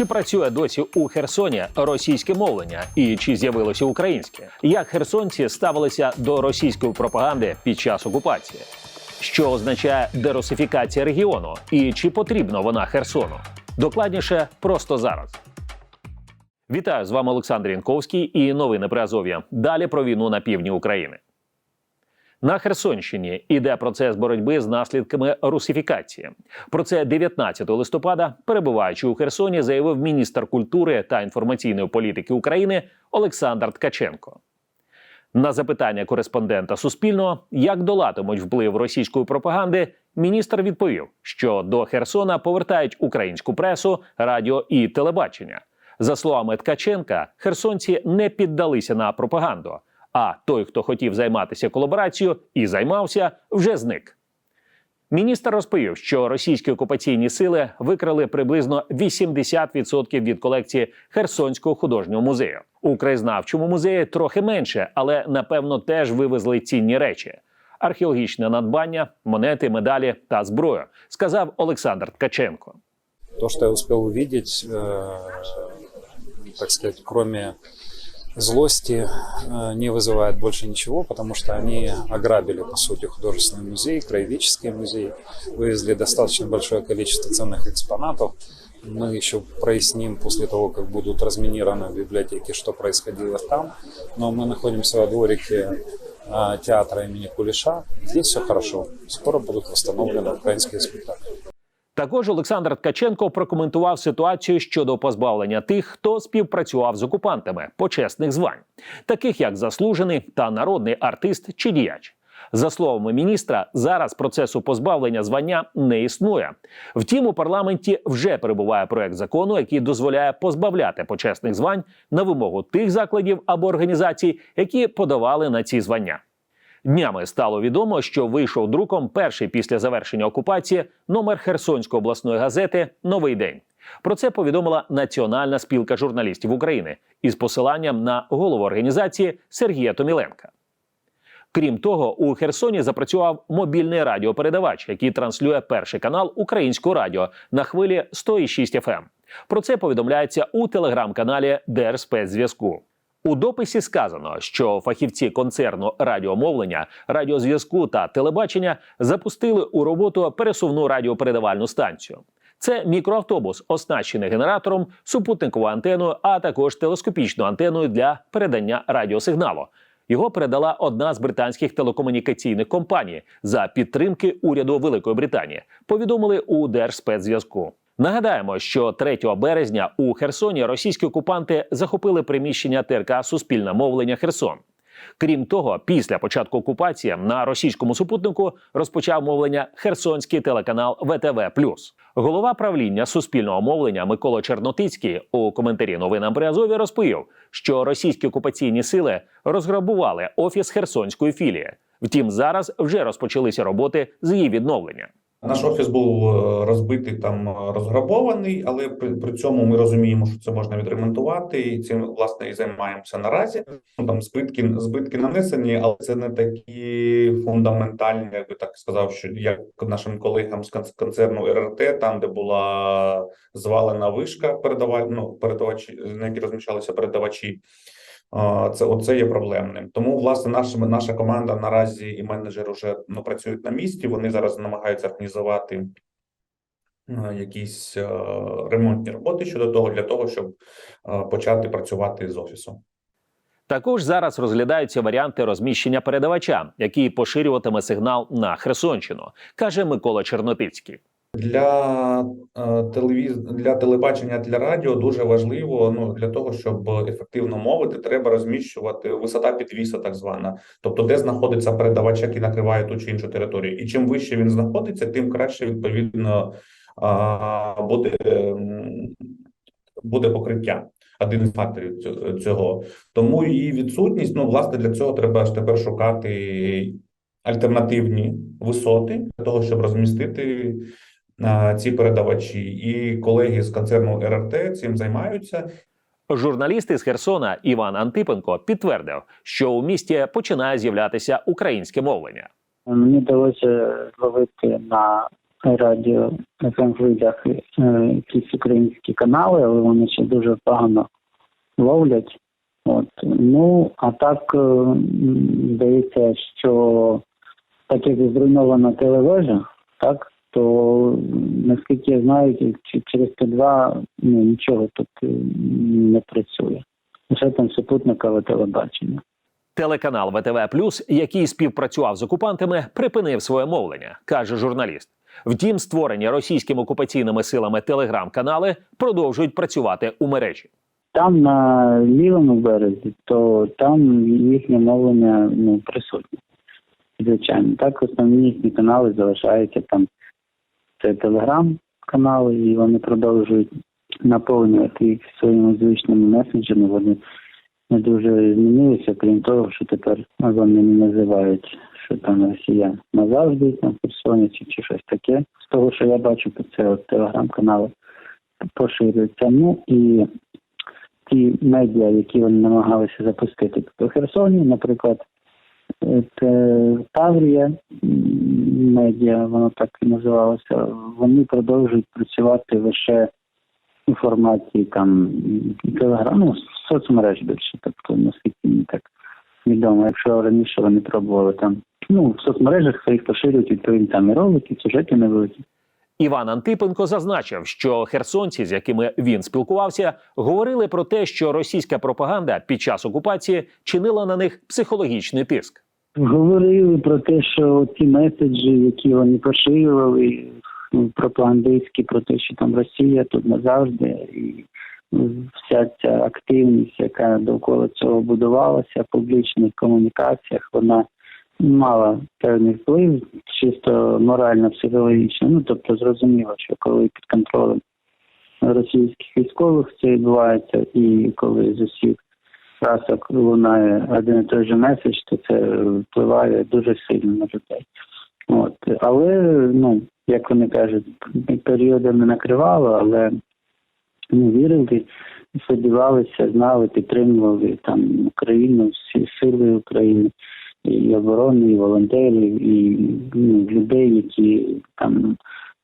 Чи працює досі у Херсоні російське мовлення і чи з'явилося українське? Як херсонці ставилися до російської пропаганди під час окупації? Що означає дерусифікація регіону і чи потрібна вона Херсону? Докладніше просто зараз. Вітаю з вами Олександр Янковський і новини про Азов'я. Далі про війну на півдні України. На Херсонщині іде процес боротьби з наслідками русифікації. Про це 19 листопада, перебуваючи у Херсоні, заявив міністр культури та інформаційної політики України Олександр Ткаченко. На запитання кореспондента Суспільного, як долатимуть вплив російської пропаганди, міністр відповів, що до Херсона повертають українську пресу, радіо і телебачення. За словами Ткаченка, херсонці не піддалися на пропаганду. А той, хто хотів займатися колаборацією і займався, вже зник. Міністр розповів, що російські окупаційні сили викрали приблизно 80% від колекції Херсонського художнього музею. У краєзнавчому музеї трохи менше, але напевно теж вивезли цінні речі: археологічне надбання, монети, медалі та зброю, сказав Олександр Ткаченко. То, что я успел увидеть, э, так сказать, кроме злости, э, не вызывает больше ничего, потому что они ограбили, по сути, художественный музей, краеведческий музей, вывезли достаточно большое количество ценных экспонатов. Мы еще проясним после того, как будут разминированы в библиотеке, что происходило там. Но мы находимся во дворике э, театра имени Кулиша. Здесь все хорошо. Скоро будут восстановлены украинские спектакли. Також Олександр Ткаченко прокоментував ситуацію щодо позбавлення тих, хто співпрацював з окупантами почесних звань, таких як заслужений та народний артист чи діяч. За словами міністра, зараз процесу позбавлення звання не існує. Втім, у парламенті вже перебуває проект закону, який дозволяє позбавляти почесних звань на вимогу тих закладів або організацій, які подавали на ці звання. Днями стало відомо, що вийшов друком перший після завершення окупації номер Херсонської обласної газети Новий день. Про це повідомила Національна спілка журналістів України із посиланням на голову організації Сергія Томіленка. Крім того, у Херсоні запрацював мобільний радіопередавач, який транслює перший канал українського радіо на хвилі 106 FM. Про це повідомляється у телеграм-каналі Держспецзв'язку. У дописі сказано, що фахівці концерну радіомовлення, радіозв'язку та телебачення запустили у роботу пересувну радіопередавальну станцію. Це мікроавтобус, оснащений генератором, супутниковою антеною, а також телескопічною антеною для передання радіосигналу. Його передала одна з британських телекомунікаційних компаній за підтримки уряду Великої Британії. Повідомили у Держспецзв'язку. Нагадаємо, що 3 березня у Херсоні російські окупанти захопили приміщення ТРК Суспільне мовлення Херсон. Крім того, після початку окупації на російському супутнику розпочав мовлення Херсонський телеканал ВТВ Голова правління суспільного мовлення Микола Чернотицький у коментарі новинам при Азові розповів, що російські окупаційні сили розграбували офіс Херсонської філії. Втім, зараз вже розпочалися роботи з її відновлення. Наш офіс був е, розбитий там е, розграбований, але при, при цьому ми розуміємо, що це можна відремонтувати, і цим власне і займаємося наразі. Ну там збитки збитки нанесені, але це не такі фундаментальні, як би так сказав, що як нашим колегам з кон- концерну РРТ, там де була звалена вишка, ну, передавачі, на якій розміщалися передавачі. Це оце є проблемним. Тому власне наша наша команда наразі і менеджери вже ну працюють на місці. Вони зараз намагаються організувати е, якісь е, ремонтні роботи щодо того, для того, щоб е, почати працювати з офісом. Також зараз розглядаються варіанти розміщення передавача, який поширюватиме сигнал на Херсонщину, каже Микола Чернотицький. Для е, телевіз... для телебачення, для радіо дуже важливо. Ну для того, щоб ефективно мовити, треба розміщувати висота підвіса, так звана, тобто де знаходиться передавач, який накриває ту чи іншу територію. І чим вище він знаходиться, тим краще відповідно буде, буде покриття. Один із факторів цього. Тому і відсутність. Ну, власне, для цього треба ж тепер шукати альтернативні висоти для того, щоб розмістити ці передавачі. І колеги з концерну РРТ цим займаються. Журналіст із Херсона Іван Антипенко підтвердив, що у місті починає з'являтися українське мовлення. Мені вдалося зловити на радіо fm хвилях е, якісь українські канали, але вони ще дуже погано ловлять. От. Ну, а так е, здається, що так як зруйнована телевежа, так, то наскільки я знаю, через Т2 ну, нічого тут е, не працює. Лише там супутникове телебачення. Телеканал ВТВ Плюс, який співпрацював з окупантами, припинив своє мовлення, каже журналіст. Втім, створені російськими окупаційними силами телеграм-канали продовжують працювати у мережі. Там на лівому березі, то там їхнє мовлення ну, присутнє. Звичайно. Так основні їхні канали залишаються там. Це телеграм-канали, і вони продовжують наповнювати їх своїми звичними месенджерами. Вони не дуже змінилися, крім того, що тепер вони не називають, що там Росія назавжди, там Херсоні чи, чи щось таке. З того, що я бачу, то це телеграм-канали поширюються. Ну і ті медіа, які вони намагалися запустити в Херсоні, наприклад, е, Таврія медіа, воно так і називалося, вони продовжують працювати лише у форматі там телеграм, ну, соцмереж більше, тобто наскільки мені так відомо. Якщо раніше вони пробували там, ну, в соцмережах своїх поширюють відповідні там і ролики, сюжети невеликі. Іван Антипенко зазначив, що херсонці, з якими він спілкувався, говорили про те, що російська пропаганда під час окупації чинила на них психологічний тиск. Говорили про те, що ці меседжі, які вони поширювали, ну, пропагандистські, про те, що там Росія тут назавжди, і вся ця активність, яка довкола цього будувалася в публічних комунікаціях, вона мала певний вплив, чисто морально, психологічно. Ну тобто зрозуміло, що коли під контролем російських військових це відбувається, і коли з усіх красок лунає один і той же меседж, то це впливає дуже сильно на людей. От. Але, ну, як вони кажуть, періодами накривало, але ну, вірили, сподівалися, знали, підтримували там Україну, всі сили України, і оборони, і волонтерів, і ну, людей, які там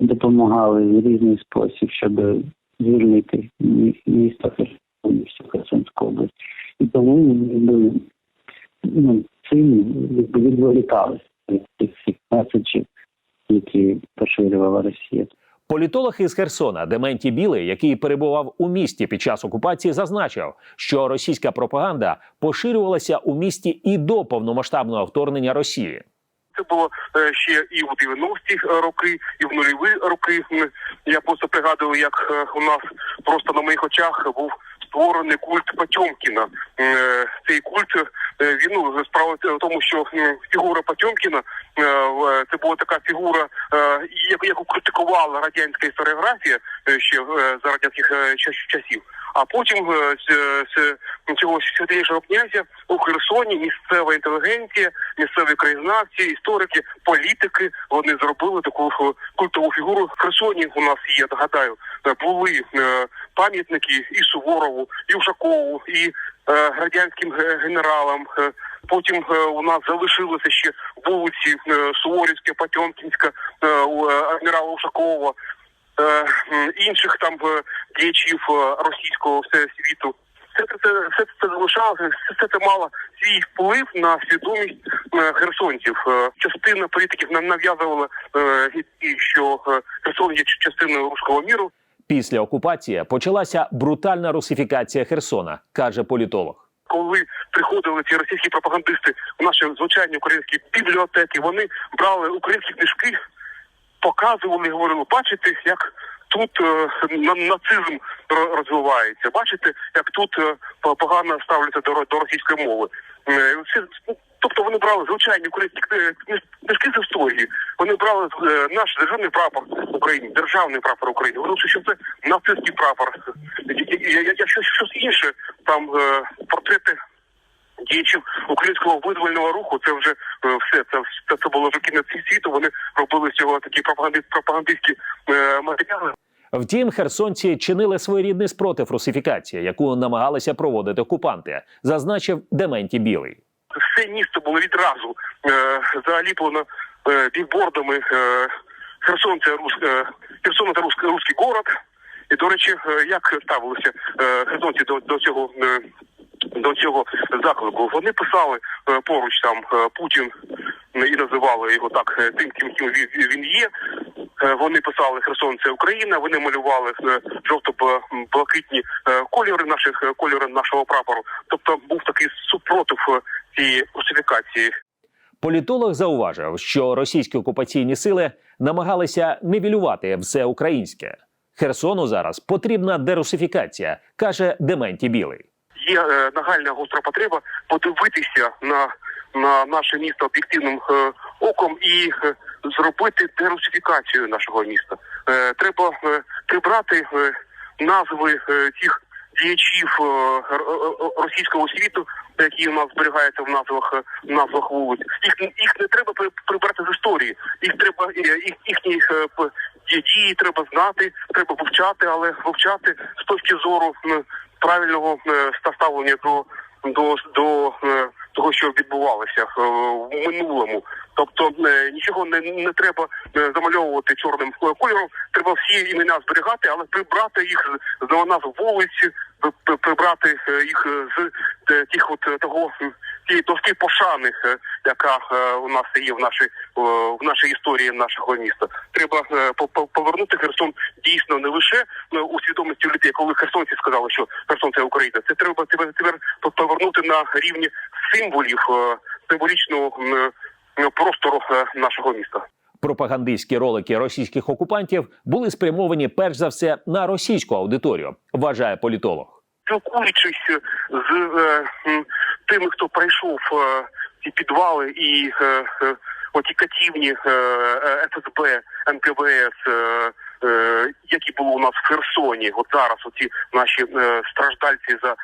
допомагали в різний спосіб, щоб звільнити мі- місто Херсон, Херсонську область. І тому ну, цим відволікалися від всіх меседжів, які поширювала Росія. Політолог із Херсона Дементій Білий, який перебував у місті під час окупації, зазначив, що російська пропаганда поширювалася у місті і до повномасштабного вторгнення Росії. Це було е, ще і у 90-ті роки, і в нульові роки. Я просто пригадую, як е, у нас просто на моїх очах був створений культ Потьомкіна. Е, Цей культ е, він ну, справа в тому, що фігура Потьомкіна е, це була така фігура, яку- критикувала радянська історіографія ще за радянських часів. А потім з, цього святейшого князя у Херсоні місцева інтелігенція, місцеві краєзнавці, історики, політики вони зробили таку культову фігуру. В Херсоні у нас є, нагадаю, були пам'ятники і Суворову, і Ушакову, і е, радянським е, генералам. Е, Потім е, у нас залишилися ще вулиці е, Суворівська, Потьомкінська, е, е, адмірала Ушакова е, інших там діячів російського всесвіту. Все це, це, все це залишалося, все, все це мало свій вплив на свідомість херсонців. Частина політиків нам нав'язувала, що Херсон є частиною руського міру. Після окупації почалася брутальна русифікація Херсона, каже політолог. коли приходили ці російські пропагандисти в наші звичайні українські бібліотеки, вони брали українські книжки, показували, говорили, бачите, як тут е, на- нацизм ро- розвивається. Бачите, як тут е, погано ставляться до, до російської мови. Е, ну, тобто вони брали звичайні українські кни- кни- книжки з історії. Вони брали е, наш державний прапор України, державний прапор України. Вони що це нацистський прапор. Якщо щось інше, там е, портрети діячів українського визвольного руху, це вже все. Це це, це було вже кінець світу. Вони робили з цього такі пропаганди, пропагандистські матеріали. Втім, херсонці чинили своєрідний спротив русифікації, яку намагалися проводити окупанти, зазначив Дементій Білий. все місто було відразу е, заліплено е, бігбордами е, Херсон рус, е, Херсон це рус, руський город. І до речі, е, як ставилися е, херсонці до, до цього е, до цього заклику? Вони писали е, поруч там е, Путін і називали його так е, тим, ким він є. Е, Вони писали Херсон це Україна. Вони малювали е, жовто-блакитні е, кольори наших кольори нашого прапору. Тобто був такий супротив цієї русифікації. Політолог зауважив, що російські окупаційні сили намагалися нівелювати все українське. Херсону зараз потрібна дерусифікація, каже Дементі Білий. є нагальна гостра потреба подивитися на, на наше місто об'єктивним е, оком і е, зробити дерусифікацію нашого міста. Е, треба прибрати назви тих діячів російського світу, які у нас зберігаються в назвах назвах вулиць. Їх їх не треба при- прибрати з історії. Їх треба їх їхні дії треба знати, треба вивчати, але вивчати з точки зору правильного ставлення до до, до е, того, що відбувалося е, в минулому. Тобто е, нічого не, не треба замальовувати чорним кольором. Треба всі імена зберігати, але прибрати їх з з вулиці, при- прибрати їх з тих от того тієї доски пошани, яка у нас є в нашій в нашій історії нашого міста. Треба е, по- по- повернути Херсон дійсно не лише е, у свідомості людей, коли херсонці сказали, що Херсон це Україна. Це треба тепер повернути на рівні символів е, символічного е, простору е, нашого міста. Пропагандистські ролики російських окупантів були спрямовані перш за все на російську аудиторію, вважає політолог. спілкуючись з е, тими, хто пройшов е, ці підвали і е, е, оті катівні е, е, ФСБ, НКВС, е, які були у нас в Херсоні, от зараз оці наші страждальці за,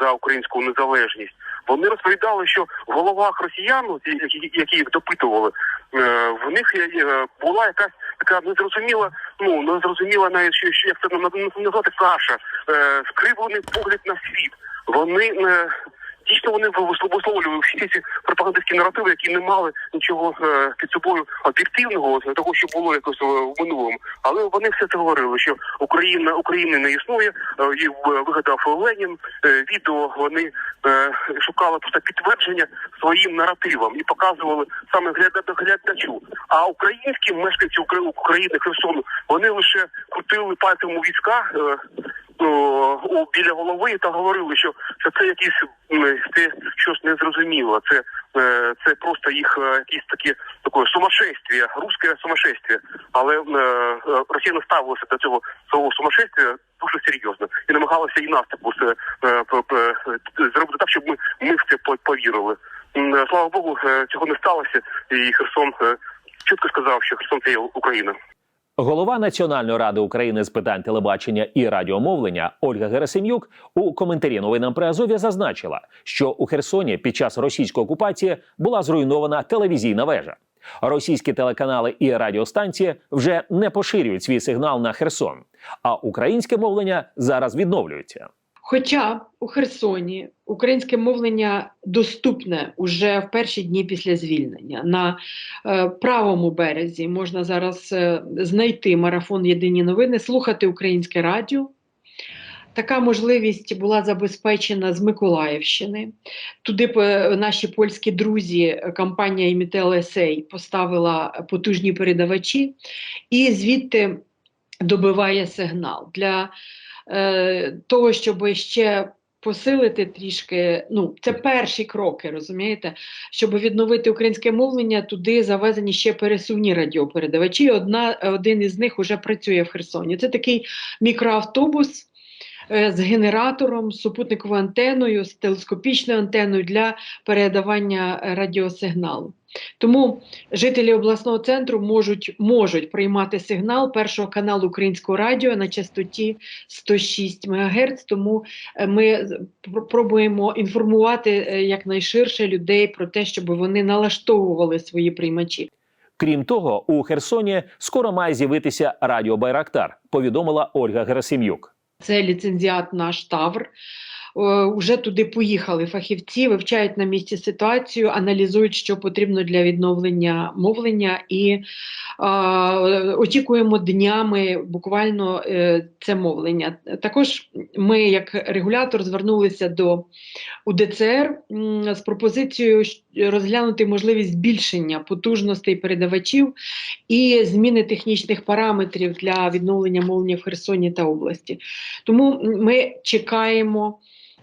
за українську незалежність. Вони розповідали, що в головах росіян, які, їх допитували, в них була якась така незрозуміла, ну незрозуміла навіть що, як це наз- назвати каша, скривлений погляд на світ. Вони дійсно вони вис- висловлювали всі ці пропагандистські наративи, які не мали нічого е, під собою об'єктивного того, що було якось е, в минулому. Але вони все це говорили, що Україна України не існує. е, е, вигадав Ленін. Відео вони шукали просто підтвердження своїм наративам і показували саме гляда- глядачу. А українські мешканці України Херсону вони лише крутили пальцем у війська. Е, о, о, біля голови та говорили, що це, це якісь це щось незрозуміло. Це, е, це просто їх е, якісь такі таке сумасшествие, русське сумасшествие. Але е, е, Росія ставилася до цього свого сумасшествия дуже серйозно і намагалася і нас типу е, зробити так, щоб ми, ми в це по- повірили. Е, Слава Богу, е, цього не сталося, і Херсон е, чітко сказав, що Херсон це є Україна. Голова Національної ради України з питань телебачення і радіомовлення Ольга Герасим'юк у коментарі новинам при Азові зазначила, що у Херсоні під час російської окупації була зруйнована телевізійна вежа. Російські телеканали і радіостанції вже не поширюють свій сигнал на Херсон, а українське мовлення зараз відновлюється. Хоча у Херсоні українське мовлення доступне уже в перші дні після звільнення. На е, правому березі можна зараз е, знайти марафон Єдині новини, слухати українське радіо. Така можливість була забезпечена з Миколаївщини. Туди е, наші польські друзі, е, компанія Imitel SA поставила потужні передавачі, і звідти добиває сигнал. Для е, того, щоб ще посилити трішки, ну, це перші кроки, розумієте? Щоб відновити українське мовлення, туди завезені ще пересувні радіопередавачі. Одна, один із них вже працює в Херсоні. Це такий мікроавтобус. е, З генератором, супутниковою антеною, з телескопічною антеною для передавання радіосигналу. Тому жителі обласного центру можуть, можуть приймати сигнал першого каналу українського радіо на частоті 106 МГц. Тому е, ми пробуємо інформувати е, якнайширше людей про те, щоб вони налаштовували свої приймачі. Крім того, у Херсоні скоро має з'явитися радіо Байрактар, повідомила Ольга Герасим'юк. Це ліцензіат наш Тавр. Вже туди поїхали фахівці, вивчають на місці ситуацію, аналізують, що потрібно для відновлення мовлення, і е, очікуємо днями буквально е, це мовлення. Також ми, як регулятор, звернулися до УДЦР з пропозицією розглянути можливість збільшення потужностей передавачів і зміни технічних параметрів для відновлення мовлення в Херсоні та області. Тому ми чекаємо, е,